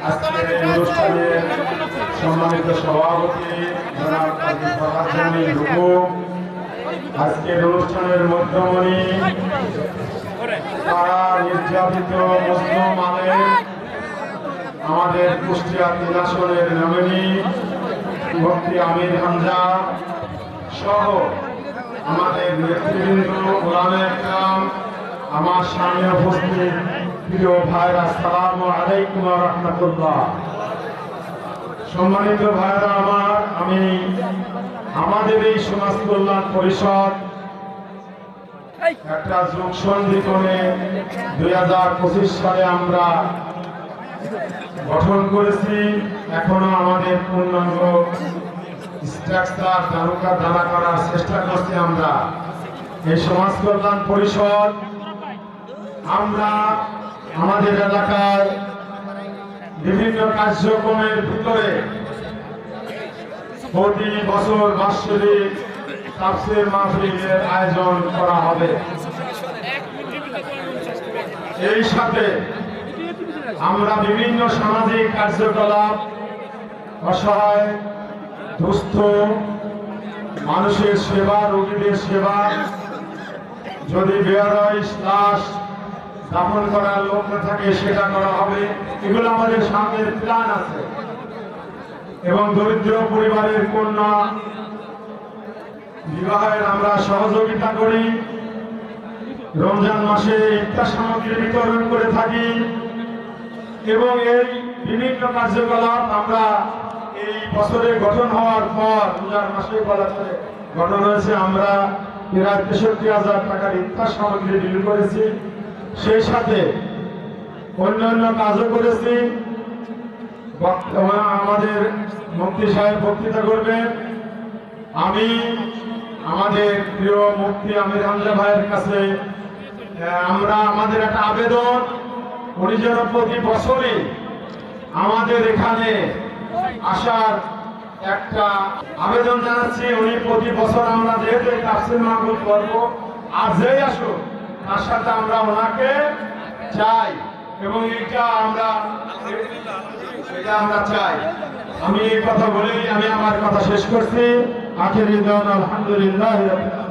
আজকের অনুষ্ঠানের সম্মানিত সভাপতি জনাব ফরহাদ আজকের অনুষ্ঠানের মধ্যমণি তারা নির্যাতিত মুসলিম আলেম আমাদের কুষ্টিয়া তিন আসনের নমিনি আমির হামজা সহ আমাদের নেতৃবৃন্দ ওলামা একরাম আমার সামনে উপস্থিত প্রিয় ভাইরা আসসালামু আলাইকুম রাহমাতুল্লাহ। সম্মানিত ভাইরা আমার, আমি আমাদের এই সমাজ কল্যাণ পরিষদ একটা যোগ সন্ধি করে দুই হাজার পঁচিশ সালে আমরা গঠন করেছি। এখনও আমাদের পূর্ণাঙ্গ স্ট্রাকচার করার চেষ্টা করছি আমরা। এই সমাজ কল্যাণ পরিষদ আমরা আমাদের এলাকার বিভিন্ন কার্যক্রমের ভিতরে প্রতি বছর বাৎসরিক তাফসির মাহফিলের আয়োজন করা হবে। এই সাথে আমরা বিভিন্ন সামাজিক কার্যকলাপ, অসহায়, দুস্থ, মানুষের সেবা, রোগীদের সেবা, যদি বেয়ারস লাশ দাফন করার লোক না থাকে সেটা করা হবে, এগুলো আমাদের সামনের প্ল্যান আছে। এবং দরিদ্র পরিবারের কন্যা, বিবাহের আমরা সহযোগিতা করি। রমজান মাসে ইফতার সামগ্রী বিতরণ করে থাকি। এবং এই বিভিন্ন কার্যকলাপ আমরা এই বছরে গঠন হওয়ার পর রোজার মাসে বলা চলে গঠন হয়েছে, আমরা প্রায় তেষট্টি হাজার টাকার ইফতার সামগ্রী ডিল করেছি। সেই সাথে অন্যান্য কাজও করেছি। আমাদের মুক্তি সাহেব বক্তৃতা করবেন। আমি আমাদের প্রিয় মুক্তি আমির হামজা ভাইয়ের কাছে আমরা আমাদের একটা আবেদন, উনি যেন প্রতি বছরই আমাদের এখানে আসার একটা আবেদন জানাচ্ছি। উনি প্রতি বছর আমরা যেহেতু এই তাফসির মাহবুব করব, আর যেই আসুক সাথে আমরা ওনাকে চাই এবং এটা আমরা এটা আমরা চাই। আমি এই কথা বলেই আমি আমার কথা শেষ করছি। আখের আলহামদুলিল্লাহ। রাব্বিল